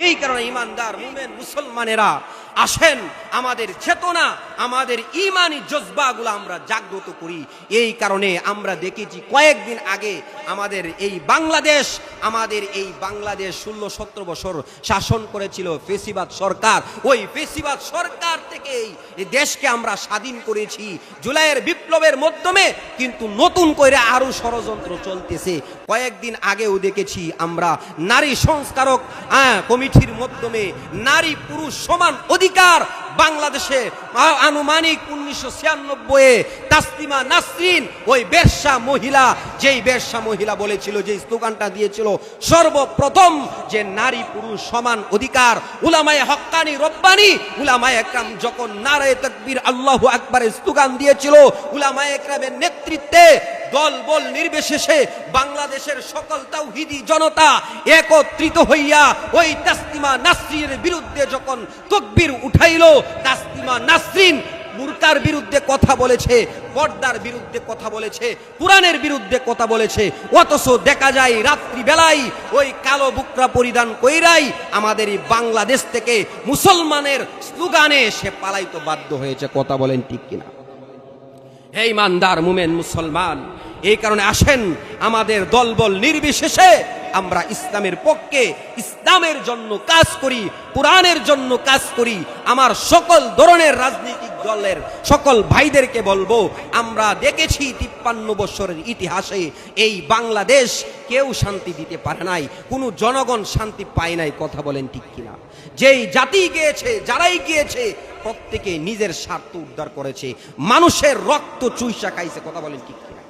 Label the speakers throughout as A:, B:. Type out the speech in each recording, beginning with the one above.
A: এই কারণে ইমানদার মুমেন মুসলমানেরা আসেন, আমাদের চেতনা, আমাদের ইমানি জজবাগুলো আমরা জাগ্রত করি। এই কারণে আমরা দেখেছি কয়েকদিন আগে আমাদের এই বাংলাদেশ, আমাদের এই বাংলাদেশ ষোলো সতেরো বছর শাসন করেছিল ফেসিবাদ সরকার। ওই ফেসিবাদ সরকার থেকে এই দেশকে আমরা স্বাধীন করেছি। জুলাইয়ের বিপ্লবের মাধ্যমে কিন্তু নতুন করে আরও ষড়যন্ত্র চলতেছে। কয়েকদিন আগেও দেখেছি আমরা নারী সংস্কারক কমিটির মাধ্যমে নারী পুরুষ সমান অধিকার বাংলাদেশে আনুমানিক উনিশশো ছিয়ানব্বই তাসলিমা নাসরিন ওই বেরসা মহিলা যেই বেশ্যা মহিলা বলেছিল যে স্লোগানটা দিয়েছিল, সর্বপ্রথম যে নারী পুরুষ সমান অধিকার, উলামায়ে হক্কানি রব্বানি, উলামায়ে একরাম যখন নারায়ে তাকবীর আল্লাহু আকবারের স্লোগান দিয়েছিল, উলামায়ে একরামের নেতৃত্বে দল বল নির্বিশেষে বাংলাদেশের সকল তাওহিদি জনতা একত্রিত হইয়া ওই তাসলিমা নাসরিনের বিরুদ্ধে যখন তকবীর উঠাইল, তাসলিমা নাসরিন বুরকার বিরুদ্ধে কথা বলেছে, পর্দার বিরুদ্ধে কথা বলেছে, কোরআনের বিরুদ্ধে কথা বলেছে। অথচ দেখা যায় রাত্রি বেলায় ওই কালো বুকরা পরিধান কইরাই আমাদের এই বাংলাদেশ থেকে মুসলমানের স্লোগানে সে পালাইতে বাধ্য হয়েছে। কথা বলেন ঠিক কিনা? হে ইমানদার, মুমেন, মুসলমান, এই কারণে আসেন আমাদের দলবল নির্বিশেষে। আমরা ইসলামের পক্ষে ইসলামের জন্য কাজ করি, কোরআনের জন্য কাজ করি। আমার সকল ধরনের রাজনৈতিক দলের সকল ভাইদেরকে বলব, আমরা দেখেছি তিপ্পান্ন বছরের ইতিহাসে এই বাংলাদেশ কেউ শান্তি দিতে পারে নাই, কোনো জনগণ শান্তি পায় নাই, কথা বলেন ঠিক কিনা। যেই জাতি গিয়েছে, যারাই গিয়েছে, প্রত্যেকে নিজের স্বার্থ উদ্ধার করেছে, মানুষের রক্ত চুইসা খাইছে, কথা বলেন ঠিক কিনা।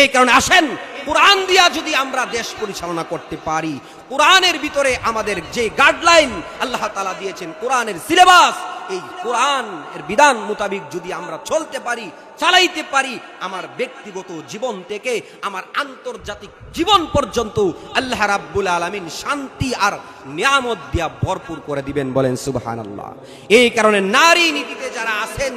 A: এই কারণে আসেন, কোরআন দিয়া যদি আমরা দেশ পরিচালনা করতে পারি, কোরআনের ভিতরে আমাদের যে গাইডলাইন আল্লাহ তালা দিয়েছেন, কোরআনের সিলেবাস এই কোরআন এর বিধান মোতাবিক যদি আমরা চলতে পারি, চালাইতে পারি, আমার ব্যক্তিগত জীবন থেকে, আমার আন্তর্জাতিক জীবন পর্যন্ত আল্লাহ রাব্বুল আলামিন শান্তি আর নিয়ামত দিয়া ভরপুর করে দিবেন বলেন সুবহান আল্লাহ এই কারণে নারী নীতিতে যারা আছেন,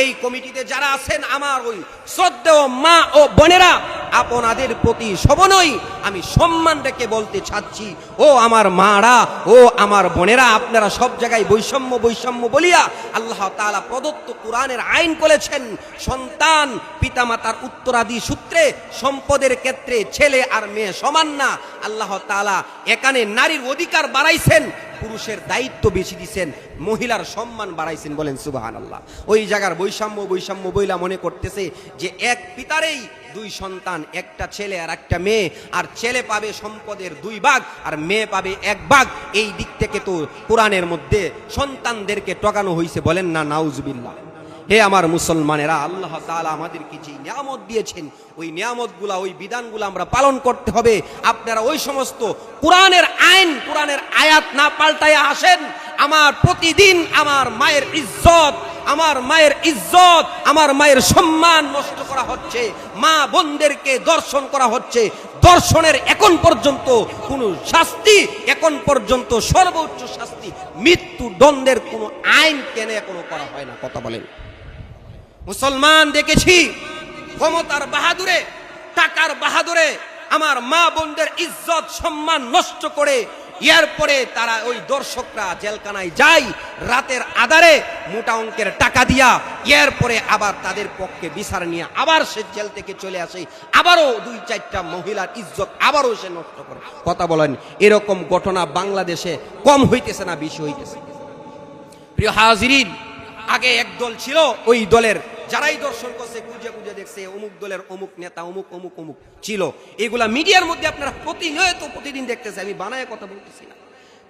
A: এই কমিটিতে যারা আছেন, আমার ওই শ্রদ্ধেয় মা ও বোনেরা আপনাদের প্রতি সবনই আমি সম্মান রেখে বলতে চাচ্ছি। ও আমার মারা, ও আমার বোনেরা, আপনারা সব জায়গায় বৈষম্য বৈষম্য বলিয়া আল্লাহ তালা প্রদত্ত কোরআনের আইন করেছেন। সন্তান পিতামাতার উত্তরাদি সূত্রে, সম্পদের ক্ষেত্রে ছেলে আর মেয়ে সমান না। আল্লাহ তালা এখানে নারীর অধিকার বাড়াইছেন। পুরুষের দায়িত্ব বেশি দিছেন, মহিলার সম্মান বাড়াইছেন বলেন সুবাহান আল্লাহ ওই জায়গার বৈষম্য বৈষম্য বইলা মনে করতেছে যে এক পিতারেই দুই সন্তান, একটা ছেলে আর একটা মেয়ে, আর ছেলে পাবে সম্পদের দুই ভাগ আর মেয়ে পাবে এক ভাগ। এই দিক থেকে তো কোরআনের মধ্যে সন্তানদেরকে টকানো হয়েছে বলেন না, নাউজবিল্লাহ। হে আমার মুসলমানেরা, আল্লাহ তাআলা আমাদেরকে যে নিয়ামত দিয়েছেন, ওই নিয়ামতগুলা, ওই বিধানগুলো আমরা পালন করতে হবে। আপনারা ওই সমস্ত কোরআনের আইন আয়াত না পাল্টায় আসেন, আমার প্রতিদিন আমার মায়ের ইজ্জত, আমার মায়ের ইজ্জত, আমার মায়ের সম্মান নষ্ট করা হচ্ছে, মা বোনদেরকে দর্শন করা হচ্ছে। দর্শনের এখন পর্যন্ত কোনো শাস্তি, এখন পর্যন্ত সর্বোচ্চ শাস্তি মৃত্যু দণ্ডের কোনো আইন কেন এখনও করা হয় না, কথা বলেন। মুসলমান দেখেছি, ক্ষমতার বাহাদুরে, টাকার বাহাদুরে আমার মা বোনদের ইজ্জত, সম্মান নষ্ট করে এরপরে তারা ওই দর্শকরা জেলখানায় যায়, রাতের আধারে মোটা অঙ্কের টাকা দিয়া এরপরে আবার তাদের পক্ষে বিচার নিয়ে আবার সে জেল থেকে চলে আসে। আবারও দুই চারটা মহিলার ইজ্জত আবারও সে নষ্ট করে। কথা বলেন, এরকম ঘটনা বাংলাদেশে কম হইতেছে না, বেশি হইতেছে? প্রিয় হাজিরিন, আগে এক দল ছিল, ওই দলের যারাই দর্শন করছে খুঁজে খুঁজে দেখছে, অমুক দলের অমুক নেতা, অমুক অমুক অমুক ছিল। এগুলা মিডিয়ার মধ্যে আপনারা প্রতিনিয়ত প্রতিদিন দেখতেছে আমি বানায় কথা বলতেছি না।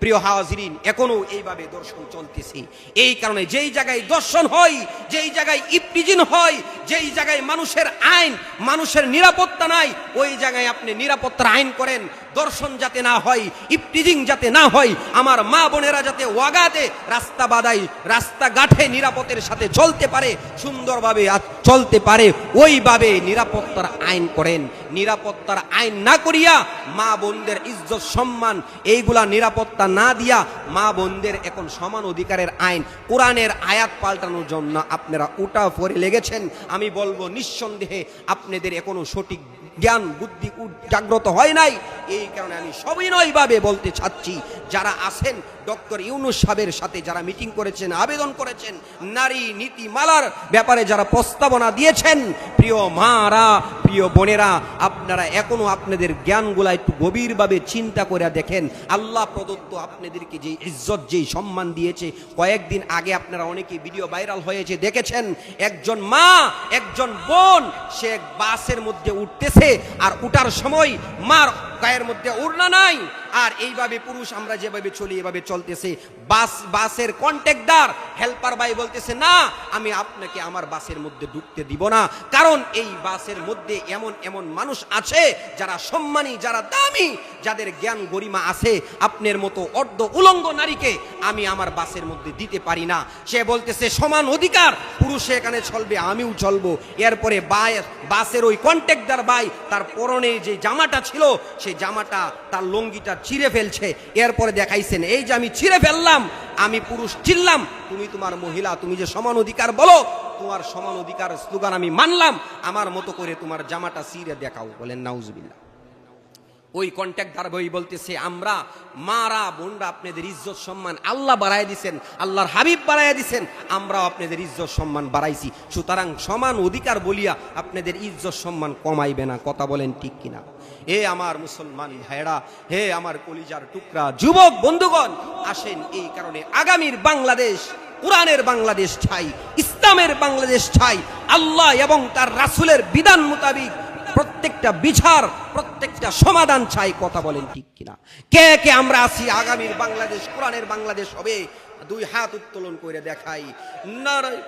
A: প্রিয় হাওয়াজ এখনও এইভাবে দর্শন চলতেছি। এই কারণে যেই জায়গায় দর্শন হয় যেই জায়গায় ইপটিজিন হয়, যেই জায়গায় মানুষের আইন, মানুষের নিরাপত্তা নাই, ওই জায়গায় আপনি নিরাপত্তার আইন করেন। দর্শন যাতে না হয়, ইপটিজিং যাতে না হয়, আমার মা বোনেরা যাতে ওয়াগাতে রাস্তা বাদাই রাস্তা গাঠে নিরাপত্তের সাথে চলতে পারে, সুন্দরভাবে চলতে পারে, ওইভাবে নিরাপত্তার আইন করেন। নিরাপত্তার আইন না করিয়া মা বোনদের ইজ্জত, সম্মান, এইগুলা নিরাপত্তা না দিয়া মা বোনদের এখন সমান অধিকারের আইন, কোরআনের আয়াত পাল্টানোর জন্য আপনারা উটা পরে লেগেছেন। আমি বলব নিঃসন্দেহে আপনাদের এখনও সঠিক জ্ঞান, বুদ্ধি জাগ্রত হয় নাই। এই কারণে আমি সবিনয়ভাবে বলতে চাচ্ছি, যারা আছেন, ডক্টর ইউনুস সাহেবের সাথে যারা মিটিং করেছেন, আবেদন করেছেন, নারী নীতিমালার ব্যাপারে যারা প্রস্তাবনা দিয়েছেন, প্রিয় মারা, প্রিয় বোনেরা, আপনারা এখনও আপনাদের জ্ঞানগুলা একটু গভীরভাবে চিন্তা করে দেখেন। আল্লাহ প্রদত্ত আপনাদেরকে যে ইজ্জত, যেই সম্মান দিয়েছে, কয়েকদিন আগে আপনারা অনেকে ভিডিও ভাইরাল হয়েছে, দেখেছেন, একজন মা, একজন বোন, সে বাসের মধ্যে উঠতেছে আর উঠার সময় মার গায়ের মধ্যে উড়না নাই। আর এইভাবে পুরুষ আমরা যেভাবে চলি, এভাবে চলতেছে। বাস, বাসের কন্ট্রাক্টর হেল্পার ভাই বলতেছে, না, আমি আপনাকে আমার বাসের মধ্যে ঢুকতে দিব না। কারণ এই বাসের মধ্যে এমন এমন মানুষ আছে, যারা সম্মানী, যারা দামি, যাদের জ্ঞান গরিমা আছে। আপনার মতো অর্ধ উলঙ্গ নারীকে আমি আমার বাসের মধ্যে দিতে পারি না। সে বলতেছে, সমান অধিকার, পুরুষে এখানে চলবে, আমিও চলবো। এরপরে বাসের ওই কন্ট্রাক্টর ভাই তার পরনে যে জামাটা ছিল সেই জামাটা তার লঙ্গিটা ছিঁড়ে ফেলছে। এরপরে দেখাইছেন, এই যে আমি ছিঁড়ে ফেললাম, আমি পুরুষ ছিললাম তুমি তোমার মহিলা, তুমি যে সমান অধিকার বলো, তোমার সমান অধিকার, স্লোগান আমি মানলাম, আমার মতো করে তোমার জামাটা ছিঁড়ে দেখাও। বলেন নাউজবিল্লা ওই কন্ট্যাক্টদার বই বলতেছে, আমরা মারা বোনরা আপনাদের ইজ্জত সম্মান আল্লাহ বাড়াই দিছেন, আল্লাহর হাবিব বাড়াই দিছেন, আমরাও আপনাদের ইজ্জত সম্মান বাড়াইছি। সুতরাং সমান অধিকার বলিয়া আপনাদের ইজ্জত সম্মান কমাইবে না। কথা বলেন ঠিক কিনা? হে আমার মুসলমান ভাইরা হে আমার কলিজার টুকরা, যুবক বন্ধুগণ, আসেন এই কারণে আগামীর বাংলাদেশ, কোরআনের বাংলাদেশ চাই ইসলামের বাংলাদেশ চাই আল্লাহ এবং তার রাসূলের বিধান মোতাবিক প্রত্যেকটা বিচার, প্রত্যেকটা সমাধান চাই কথা বলেন ঠিক কিনা। কে কে আমরা আছি আগামীর বাংলাদেশ, কোরআনের বাংলাদেশ হবে? দুই হাত উত্তোলন করে দেখাই। নারায়